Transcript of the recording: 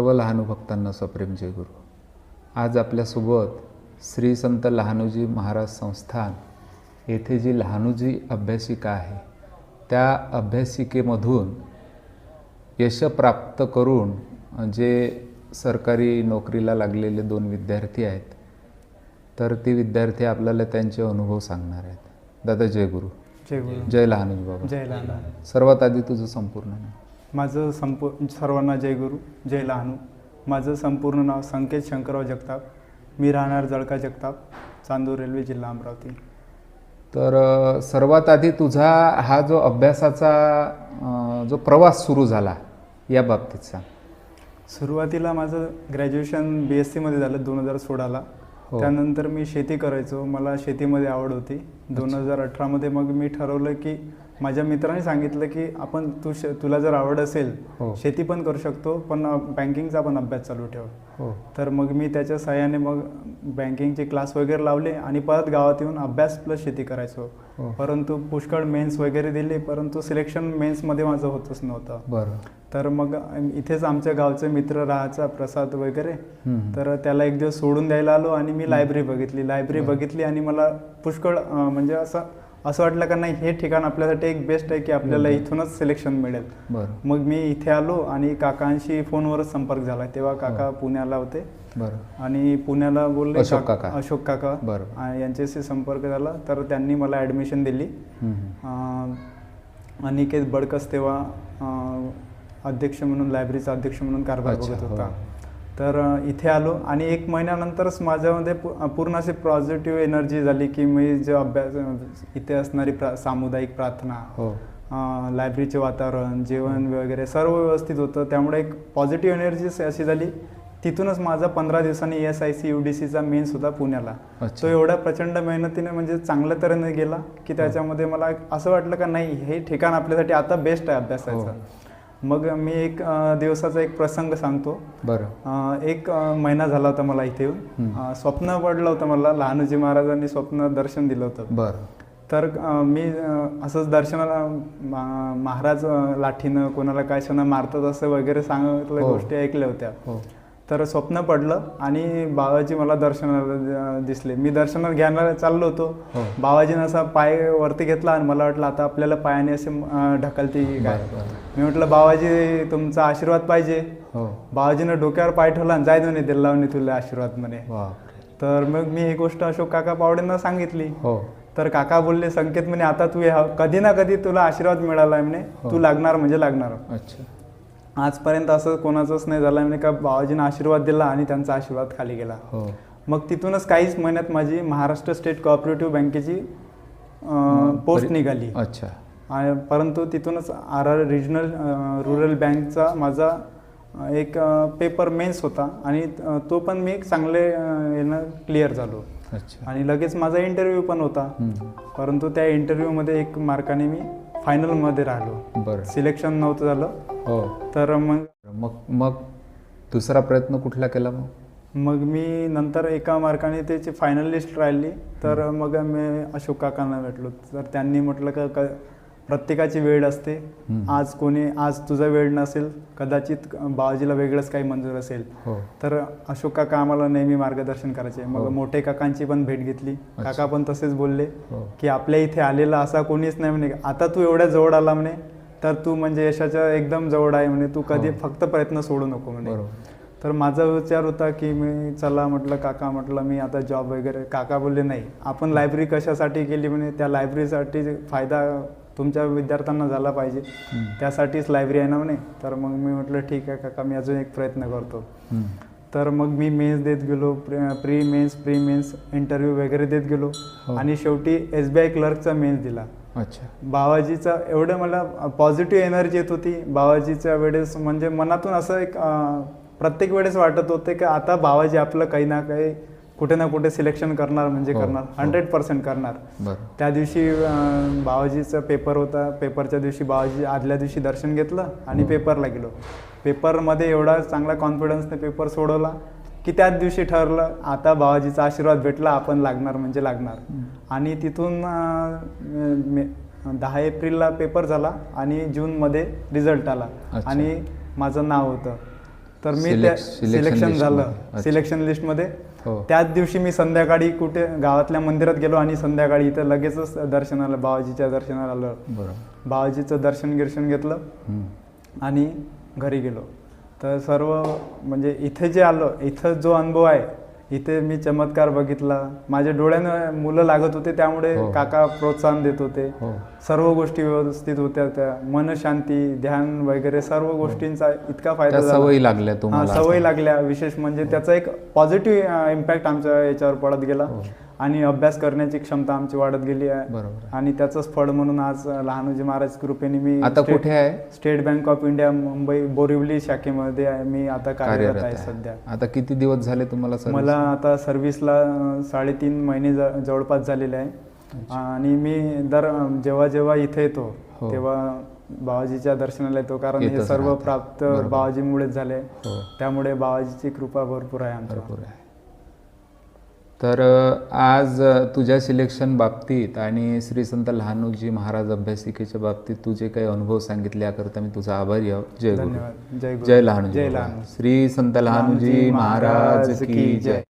भक्तांना सप्रेम जय गुरु. आज आपल्यासोबत श्री संत लहानोजी महाराज संस्थान येथे जी लहानोजी अभ्यासिका आहे त्या अभ्यासिकेमधून यश प्राप्त करून जे सरकारी नोकरीला लागलेले दोन विद्यार्थी आहेत तर ते विद्यार्थी आपल्याला त्यांचे अनुभव सांगणार आहेत. दादा जय गुरु. जय गुरु. जय लहानोजी बाबा. जय लहानू सर्वात आधी तुझं संपूर्ण माझं संपू सर्वांना जय गुरु जय लहानू. माझं संपूर्ण नाव संकेत शंकरराव जगताप. मी राहणार जळका जगताप चांदूर रेल्वे जिल्हा अमरावती. तर सर्वात आधी तुझा हा जो अभ्यासाचा जो प्रवास सुरू झाला या बाबतीत सांग सुरुवातीला माझं ग्रॅज्युएशन बी एस सीमध्ये झालं दोन हजार सोळाला. हो. त्यानंतर मी शेती करायचो. मला शेतीमध्ये आवड होती. दोन हजार अठरामध्ये मग मी ठरवलं की माझ्या मित्राने सांगितलं की आपण तू तुला जर आवड असेल हो. शेती पण करू शकतो पण बँकिंगचा पण अभ्यास चालू ठेव. हो. तर मग मी त्याच्या सहाय्याने मग बँकिंगचे क्लास वगैरे लावले आणि परत गावात येऊन अभ्यास प्लस शेती करायचो. हो. परंतु पुष्कळ मेन्स वगैरे दिले परंतु सिलेक्शन मेन्समध्ये माझं होतच नव्हतं. बरं. तर मग इथेच आमच्या गावचे मित्र राहायचा प्रसाद वगैरे. तर त्याला एक दिवस सोडून द्यायला आलो आणि मी लायब्ररी बघितली. लायब्ररी बघितली आणि मला पुष्कळ म्हणजे असं असं वाटलं का नाही हे ठिकाण आपल्यासाठी एक बेस्ट आहे की आपल्याला इथूनच सिलेक्शन मिळेल. मग मी इथे आलो आणि काकांशी फोनवरच संपर्क झाला. तेव्हा काका पुण्याला होते. आणि पुण्याला बोलले अशोक काका. अशोक काका. यांच्याशी संपर्क झाला. तर त्यांनी मला ॲडमिशन दिली. अनिकेत बडकस तेव्हा अध्यक्ष म्हणून लायब्ररीचा अध्यक्ष म्हणून कारभार बघत हो. होता. तर इथे आलो आणि एक महिन्यानंतरच माझ्यामध्ये पू- पूर्ण अशी पॉझिटिव्ह एनर्जी झाली की मी जे अभ्यास इथे असणारी प्रा सामुदायिक प्रार्थना हो. लायब्ररीचे वातावरण जेवण वगैरे सर्व व्यवस्थित होतं. त्यामुळे एक पॉझिटिव्ह एनर्जी अशी झाली. तिथूनच माझा पंधरा दिवसांनी S I C U D सीचा मेन्स होता पुण्याला. तो एवढ्या प्रचंड मेहनतीने म्हणजे चांगल्या तऱ्हेने गेला की त्याच्यामध्ये मला असं वाटलं का नाही हे ठिकाण आपल्यासाठी आता बेस्ट आहे अभ्यासाचं. मग मी एक दिवसाचा एक प्रसंग सांगतो. बरं. एक महिना झाला होता मला इथे येऊन. स्वप्न पडलं होतं मला लहानजी महाराजांनी स्वप्न दर्शन दिलं होतं. बरं. तर मी असंच दर्शनाला महाराज लाठीनं कोणाला काय क्षण मारतात असं वगैरे सांगितल्या हो. गोष्टी ऐकल्या होत्या. हो. तर स्वप्न पडलं आणि बाबाजी मला दर्शनाला दिसले. मी दर्शनाला घ्यायला चाललो होतो. हो. बाबाजीनं असा पाय वरती घेतला आणि मला वाटलं आता आपल्याला पायाने असे ढकलते की काय. मी म्हटलं बाबाजी तुमचा आशीर्वाद पाहिजे. हो. बाबाजीनं डोक्यावर पाय ठेवला आणि जाय म्हणे दिला म्हणे तुला आशीर्वाद म्हणे. तर मग मी ही गोष्ट अशोक काका पावडेंना सांगितली. हो. तर काका बोलले संकेत म्हणे आता तू कधी ना कधी तुला आशीर्वाद मिळाला म्हणे. तू लागणार म्हणजे लागणार. अच्छा. आजपर्यंत असं कोणाचंच नाही झालं. म्हणे का बाबाजीनं आशीर्वाद दिला आणि त्यांचा आशीर्वाद खाली गेला. हो. मग तिथूनच काहीच महिन्यात माझी महाराष्ट्र स्टेट कोऑपरेटिव्ह बँकेची पोस्ट निघाली. अच्छा. आणि परंतु तिथूनच आर आर रिजनल रुरल बँकचा माझा एक पेपर मेन्स होता आणि तो पण मी चांगले यानं क्लिअर झालो. अच्छा. आणि लगेच माझा इंटरव्ह्यू पण होता. परंतु त्या इंटरव्ह्यूमध्ये एक मार्काने मी फायनलमध्ये राहिलो. बरं. सिलेक्शन नव्हतं झालं. हो. तर मग मग मग दुसरा प्रयत्न कुठला केला मग? मग मी नंतर एका मार्काने त्याची फायनल लिस्ट राहिली. तर मग मी अशोक काकांना भेटलो. तर त्यांनी म्हटलं का क- प्रत्येकाची वेळ असते. आज कोणी आज तुझा वेळ नसेल. कदाचित बाबाजीला वेगळंच काही मंजूर असेल. हो. तर अशोक काका आम्हाला नेहमी मार्गदर्शन करायचे. मग हो. मोठे काकांची पण भेट घेतली. काका पण तसेच बोलले हो. की आपल्या इथे आलेला असा कोणीच नाही म्हणे. आता तू एवढ्या जवळ आला म्हणे. तर तू म्हणजे यशाच्या एकदम जवळ आहे म्हणे तू कधी हो. फक्त प्रयत्न सोडू नको म्हणे बरोबर तर माझा विचार होता की मी चला म्हटलं काका म्हटलं मी आता जॉब वगैरे काका बोलले नाही आपण लायब्ररी कशासाठी केली म्हणे त्या लायब्ररीसाठी फायदा तुमच्या विद्यार्थ्यांना झाला पाहिजे. त्यासाठीच लायब्ररी आहे ना म्हणे तर मग मी म्हटलं ठीक आहे काका मी अजून एक प्रयत्न करतो. तर मग मी मेन्स देत गेलो pre mains pre mains interview वगैरे देत गेलो हो. आणि शेवटी एस बी आय क्लर्कचा मेन्स दिला अच्छा. बाबाजीचा एवढं मला पॉझिटिव्ह एनर्जी येत होती. बाबाजीच्या वेळेस म्हणजे मनातून असं एक प्रत्येक वेळेस वाटत होते की आता बाबाजी आपलं काही ना काही कुठे ना कुठे सिलेक्शन करणार म्हणजे हो, करणार. हो. हंड्रेड पर्सेंट करणार. त्या दिवशी बाबाजीचा पेपर होता. पेपरच्या दिवशी बाबाजी आदल्या दिवशी दर्शन घेतलं आणि हो. पेपरला गेलो. पेपरमध्ये एवढा चांगला कॉन्फिडन्सने पेपर सोडवला. की त्याच दिवशी ठरलं आता बाबाजीचा आशीर्वाद भेटला आपण लागणार म्हणजे लागणार. आणि तिथून दहा एप्रिलला पेपर झाला आणि जूनमध्ये रिझल्ट आला. आणि माझं नाव होतं. तर मी त्या सिलेक्शन झालं. सिलेक्शन लिस्टमध्ये हो. त्याच दिवशी मी संध्याकाळी कुठे गावातल्या मंदिरात गेलो आणि संध्याकाळी इथं लगेचच दर्शनाला बाबाजीच्या दर्शनाला आलो. बाबाजीचं दर्शन गिर्शन घेतलं. आणि घरी गेलो. तर सर्व म्हणजे इथे जे आलो इथं जो अनुभव आहे इथे मी चमत्कार बघितला माझ्या डोळ्यानं मुलं लागत होते त्यामुळे हो. काका प्रोत्साहन देत होते हो सर्व गोष्टी व्यवस्थित होत्या त्या मनशांती ध्यान वगैरे सर्व गोष्टींचा इतका फायदा हो. झाला. सवयी लागल्या हा तुम्हाला सवय. लागल्या विशेष म्हणजे त्याचा एक पॉझिटिव्ह इम्पॅक्ट आमच्या याच्यावर पडत गेला हो. आणि अभ्यास करण्याची क्षमता आमची वाढत गेली आहे. बरोबर. आणि त्याचंच फळ म्हणून आज लहानोजी महाराज कृपेने मी आता स्टेट- कुठे आहे? State bank of India Mumbai Borivali शाखेमध्ये आहे. मी आता कार्यरत आहे सध्या. आता किती दिवस झाले तुम्हाला? मला आता सर्व्हिसला अं, साडेतीन महिने ज- जवळपास झालेले आहे. आणि मी दर जेव्हा जेव्हा इथे येतो हो. तेव्हा बाबाजीच्या दर्शनाला येतो. कारण हे येतच सर्व राहता. प्राप्त बरोबर. बाबाजीमुळेच झाले. हो. त्यामुळे बाबाजीची कृपा भरपूर आहे आमच्यावर भरपूर आहे. तर आज तुझ्या सिलेक्शन बाबतीत आणि श्री संत लहानूजी महाराज अभ्यासिकेच्या बाबतीत तू जे काही अनुभव सांगितले याकरता मी तुझा आभारी आहो. जय गुरु. धन्यवाद. जय गुरु. जय लहानूजी जय बाबा. लहानूजी. श्री संत लहानूजी महाराज की जय.